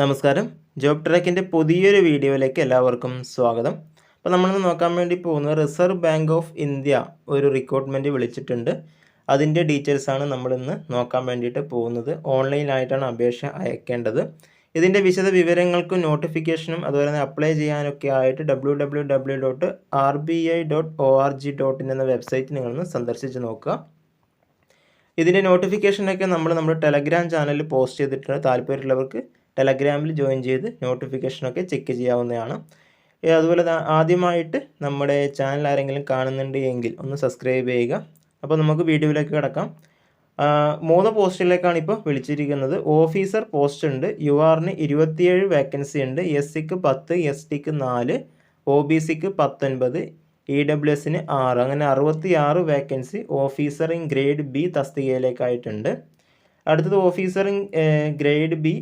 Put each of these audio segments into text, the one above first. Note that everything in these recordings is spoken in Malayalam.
നമസ്കാരം. ജോബ് ട്രാക്കിന്റെ പുതിയൊരു വീഡിയോയിലേക്ക് എല്ലാവർക്കും സ്വാഗതം. അപ്പോൾ നമ്മളിന്ന് നോക്കാൻ വേണ്ടി പോകുന്നത് റിസർവ് ബാങ്ക് ഓഫ് ഇന്ത്യ ഒരു റിക്രൂട്ട്മെന്റ് വിളിച്ചിട്ടുണ്ട്. അതിന്റെ ഡീറ്റെയിൽസാണ് നമ്മളിന്ന് നോക്കാൻ വേണ്ടിയിട്ട് പോകുന്നത്. ഓൺലൈനായിട്ടാണ് അപേക്ഷ അയക്കേണ്ടത്. ഇതിന്റെ വിശദ വിവരങ്ങൾക്കും നോട്ടിഫിക്കേഷനും അതുപോലെ തന്നെ അപ്ലൈ ചെയ്യാനൊക്കെ ആയിട്ട് W W W dot R B I dot O R G dot in എന്ന വെബ്സൈറ്റ് നിങ്ങളൊന്ന് സന്ദർശിച്ച് നോക്കുക. ഇതിന്റെ നോട്ടിഫിക്കേഷനൊക്കെ നമ്മൾ നമ്മുടെ ടെലഗ്രാം ചാനലിൽ പോസ്റ്റ് ചെയ്തിട്ടുണ്ട്. താല്പര്യമുള്ളവർക്ക് ടെലഗ്രാമിൽ ജോയിൻ ചെയ്ത് നോട്ടിഫിക്കേഷനൊക്കെ ചെക്ക് ചെയ്യാവുന്നതാണ്. അതുപോലെ ആദ്യമായിട്ട് നമ്മുടെ ചാനൽ ആരെങ്കിലും കാണുന്നുണ്ട് എങ്കിൽ ഒന്ന് സബ്സ്ക്രൈബ് ചെയ്യുക. അപ്പോൾ നമുക്ക് വീഡിയോയിലേക്ക് കിടക്കാം. മൂന്ന് പോസ്റ്റിലേക്കാണ് ഇപ്പോൾ വിളിച്ചിരിക്കുന്നത്. ഓഫീസർ പോസ്റ്റ് ഉണ്ട്. യു ആറിന് ഇരുപത്തിയേഴ് വേക്കൻസി ഉണ്ട്. എസ് സിക്ക് പത്ത് എസ് ടിക്ക് നാല് ഒ ബി സിക്ക് പത്തൊൻപത് ഇ ഡബ്ല്യു എസിന് ആറ്. അങ്ങനെ അറുപത്തി ആറ് vacancy officer in grade B തസ്തികയിലേക്കായിട്ടുണ്ട്. അടുത്തത് ഓഫീസറിങ് ഗ്രേഡ് ബി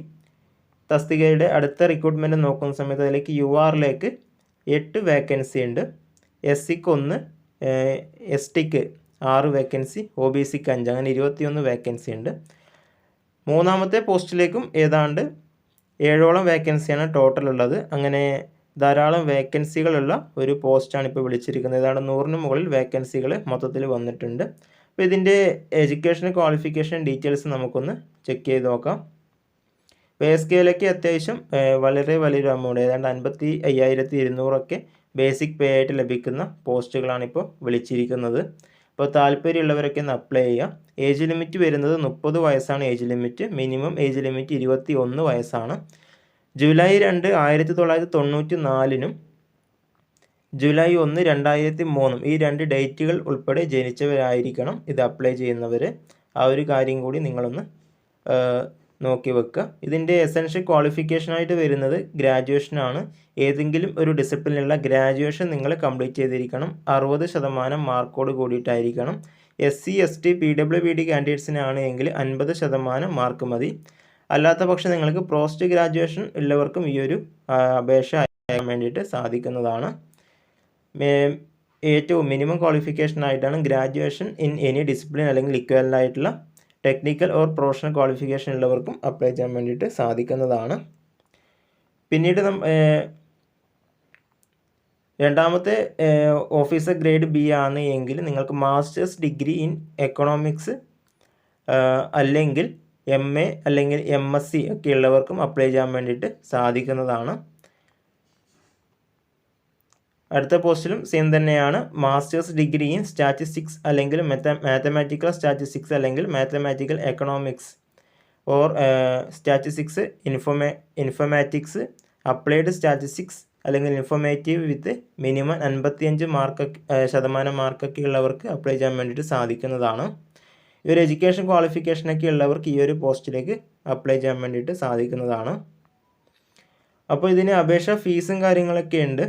തസ്തികയുടെ അടുത്ത റിക്രൂട്ട്മെന്റ് നോക്കുന്ന സമയത്ത് അതിലേക്ക് യു ആറിലേക്ക് എട്ട് വേക്കൻസി ഉണ്ട്. എസ് സിക്ക് ഒന്ന് എസ് ടിക്ക് ആറ് വേക്കൻസി ഒ ബി സിക്ക് അഞ്ച് അങ്ങനെ ഇരുപത്തിയൊന്ന് വേക്കൻസി ഉണ്ട്. മൂന്നാമത്തെ പോസ്റ്റിലേക്കും ഏതാണ്ട് ഏഴോളം വേക്കൻസിയാണ് ടോട്ടൽ ഉള്ളത്. അങ്ങനെ ധാരാളം വേക്കൻസികളുള്ള ഒരു പോസ്റ്റാണ് ഇപ്പോൾ വിളിച്ചിരിക്കുന്നത്. ഏതാണ്ട് നൂറിന് മുകളിൽ വേക്കൻസികൾ മൊത്തത്തിൽ വന്നിട്ടുണ്ട്. അപ്പോൾ ഇതിന്റെ എഡ്യൂക്കേഷൻ ക്വാളിഫിക്കേഷൻ ഡീറ്റെയിൽസ് നമുക്കൊന്ന് ചെക്ക് ചെയ്ത് നോക്കാം. പേ സ്കെയിലൊക്കെ അത്യാവശ്യം വളരെ വലിയൊരു എമൗണ്ട് ഏതാണ്ട് അൻപത്തി അയ്യായിരത്തി ഇരുന്നൂറൊക്കെ ബേസിക് പേ ആയിട്ട് ലഭിക്കുന്ന പോസ്റ്റുകളാണ് ഇപ്പോൾ വിളിച്ചിരിക്കുന്നത്. അപ്പോൾ താല്പര്യമുള്ളവരൊക്കെ ഒന്ന് അപ്ലൈ ചെയ്യുക ഏജ് ലിമിറ്റ് വരുന്നത് മുപ്പത് വയസ്സാണ് age limit minimum age limit ഇരുപത്തി ഒന്ന് വയസ്സാണ്. ജൂലൈ രണ്ട് ആയിരത്തി തൊള്ളായിരത്തി തൊണ്ണൂറ്റി നാലിനും ജൂലൈ ഒന്ന് രണ്ടായിരത്തി മൂന്നും ഈ രണ്ട് ഡേറ്റുകൾ ഉൾപ്പെടെ ജനിച്ചവരായിരിക്കണം ഇത് അപ്ലൈ ചെയ്യുന്നവർ ആ ഒരു കാര്യം കൂടി നിങ്ങളൊന്ന് നോക്കി വെക്കുക. ഇതിന്റെ എസെൻഷ്യൽ ക്വാളിഫിക്കേഷനായിട്ട് വരുന്നത് ഗ്രാജുവേഷനാണ് ഏതെങ്കിലും ഒരു ഡിസിപ്ലിനുള്ള ഗ്രാജുവേഷൻ നിങ്ങൾ കംപ്ലീറ്റ് ചെയ്തിരിക്കണം. അറുപത് ശതമാനം മാർക്കോട് കൂടിയിട്ടായിരിക്കണം. S C S T P W B D കാൻഡിഡേറ്റ്സിനാണ് എങ്കിൽ അൻപത് ശതമാനം മാർക്ക് മതി. അല്ലാത്ത പക്ഷം നിങ്ങൾക്ക് പോസ്റ്റ് ഗ്രാജുവേഷൻ ഉള്ളവർക്കും ഈ ഒരു അപേക്ഷ അയക്കാൻ വേണ്ടിയിട്ട് സാധിക്കുന്നതാണ്. ഏറ്റവും മിനിമം ക്വാളിഫിക്കേഷൻ ആയിട്ടാണ് ഗ്രാജുവേഷൻ ഇൻ എനി ഡിസിപ്ലിൻ അല്ലെങ്കിൽ ലിക്വലായിട്ടുള്ള ആയിട്ടുള്ള ടെക്നിക്കൽ ഓർ പ്രൊഫഷണൽ ക്വാളിഫിക്കേഷൻ ഉള്ളവർക്കും അപ്ലൈ ചെയ്യാൻ വേണ്ടിയിട്ട് സാധിക്കുന്നതാണ്. പിന്നീട് രണ്ടാമത്തെ ഓഫീസർ ഗ്രേഡ് ബി ആണ് എങ്കിൽ നിങ്ങൾക്ക് മാസ്റ്റേഴ്സ് ഡിഗ്രി ഇൻ എക്കണോമിക്സ് അല്ലെങ്കിൽ എം എ അല്ലെങ്കിൽ എം എസ് സി ഒക്കെ ഉള്ളവർക്കും അപ്ലൈ ചെയ്യാൻ വേണ്ടിയിട്ട് സാധിക്കുന്നതാണ്. അടുത്ത പോസ്റ്റിലും സെയിം തന്നെയാണ്. മാസ്റ്റേഴ്സ് ഡിഗ്രി ഇൻ സ്റ്റാറ്റിസ്റ്റിക്സ് അല്ലെങ്കിൽ മാത്തമാറ്റിക്കൽ സ്റ്റാറ്റിസ്റ്റിക്സ് അല്ലെങ്കിൽ mathematical economics or statistics ഇൻഫോമേ informatics applied statistics അല്ലെങ്കിൽ ഇൻഫോമേറ്റീവ് വിത്ത് മിനിമം അൻപത്തിയഞ്ച് മാർക്ക് ശതമാനം മാർക്കൊക്കെ ഉള്ളവർക്ക് അപ്ലൈ ചെയ്യാൻ വേണ്ടിയിട്ട് സാധിക്കുന്നതാണ്. ഈ ഒരു എഡ്യൂക്കേഷൻ ക്വാളിഫിക്കേഷനൊക്കെ ഉള്ളവർക്ക് ഈ ഒരു പോസ്റ്റിലേക്ക് അപ്ലൈ ചെയ്യാൻ വേണ്ടിയിട്ട് സാധിക്കുന്നതാണ്. അപ്പോൾ ഇതിന് അപേക്ഷ ഫീസും കാര്യങ്ങളൊക്കെ ഉണ്ട്.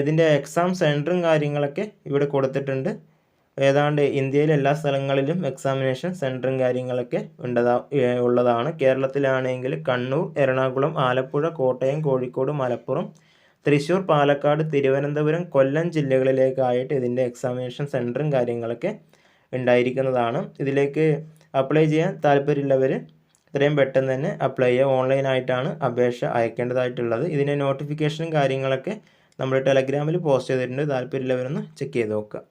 ഇതിന്റെ എക്സാം സെന്ററും കാര്യങ്ങളൊക്കെ ഇവിടെ കൊടുത്തിട്ടുണ്ട്. ഏതാണ്ട് ഇന്ത്യയിലെ എല്ലാ സ്ഥലങ്ങളിലും എക്സാമിനേഷൻ സെന്ററും കാര്യങ്ങളൊക്കെ ഉണ്ടതാ ഉള്ളതാണ്. കേരളത്തിലാണെങ്കിൽ കണ്ണൂർ എറണാകുളം ആലപ്പുഴ കോട്ടയം കോഴിക്കോട് മലപ്പുറം തൃശ്ശൂർ പാലക്കാട് തിരുവനന്തപുരം കൊല്ലം ജില്ലകളിലേക്കായിട്ട് ഇതിന്റെ എക്സാമിനേഷൻ സെന്ററും കാര്യങ്ങളൊക്കെ ഉണ്ടായിരിക്കുന്നതാണ്. ഇതിലേക്ക് അപ്ലൈ ചെയ്യാൻ താല്പര്യമുള്ളവർ ഇത്രയും പെട്ടെന്ന് തന്നെ അപ്ലൈ ചെയ്യുക ഓൺലൈനായിട്ടാണ് അപേക്ഷ അയക്കേണ്ടതായിട്ടുള്ളത്. ഇതിന്റെ നോട്ടിഫിക്കേഷനും കാര്യങ്ങളൊക്കെ നമ്മൾ ടെലഗ്രാമിൽ പോസ്റ്റ് ചെയ്തിട്ടുണ്ട്. താല്പര്യമുള്ളവരൊന്ന് ചെക്ക് ചെയ്ത് നോക്കുക.